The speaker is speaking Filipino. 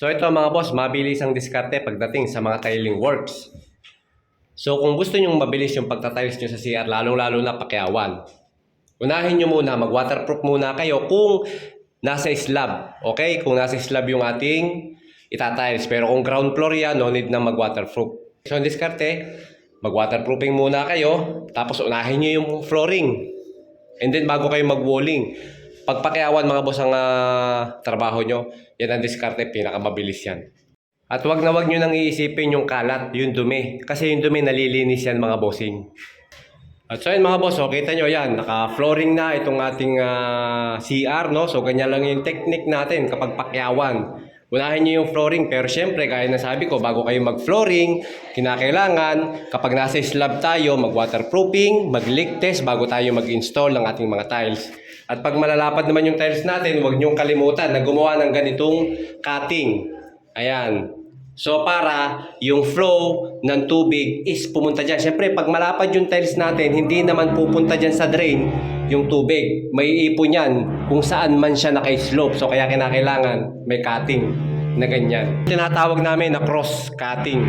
So ito mga boss, mabilis ang diskarte pagdating sa mga tiling works. So kung gusto nyong mabilis yung pagtatiles nyo sa CR, lalong-lalo na pakyawan, unahin nyo muna, mag-waterproof muna kayo kung nasa slab. Okay? Kung nasa slab yung ating itatiles. Pero kung ground floor yan, no need na mag-waterproof. So ang diskarte, mag-waterproofing muna kayo, tapos unahin nyo yung flooring. And then bago kayo mag-walling, pagpakyawan mga boss ang ah, trabaho nyo, yan ang diskarte, pinakamabilis yan. At wag na wag nyo nang iisipin yung kalat, yung dumi. Kasi yung dumi nalilinis yan mga bossing. At so yun mga boss, oh, kita nyo yan, naka-flooring na itong ating ah, CR, no? So ganyan lang yung technique natin kapag pakyawan. Unahin nyo yung flooring, pero syempre, kaya na sabi ko, bago kayo mag-flooring, kinakailangan, kapag nasa slab tayo, mag-waterproofing, mag-leak test bago tayo mag-install ng ating mga tiles. At pag malalapad naman yung tiles natin, huwag nyo kalimutan na gumawa ng ganitong cutting. Ayan. So para yung flow ng tubig is pumunta dyan. Siyempre, pag malapad yung tiles natin, hindi naman pupunta dyan sa drain yung tubig. May ipon yan kung saan man siya naka-slope. So kaya kinakailangan may cutting na ganyan. Tinatawag namin na cross cutting.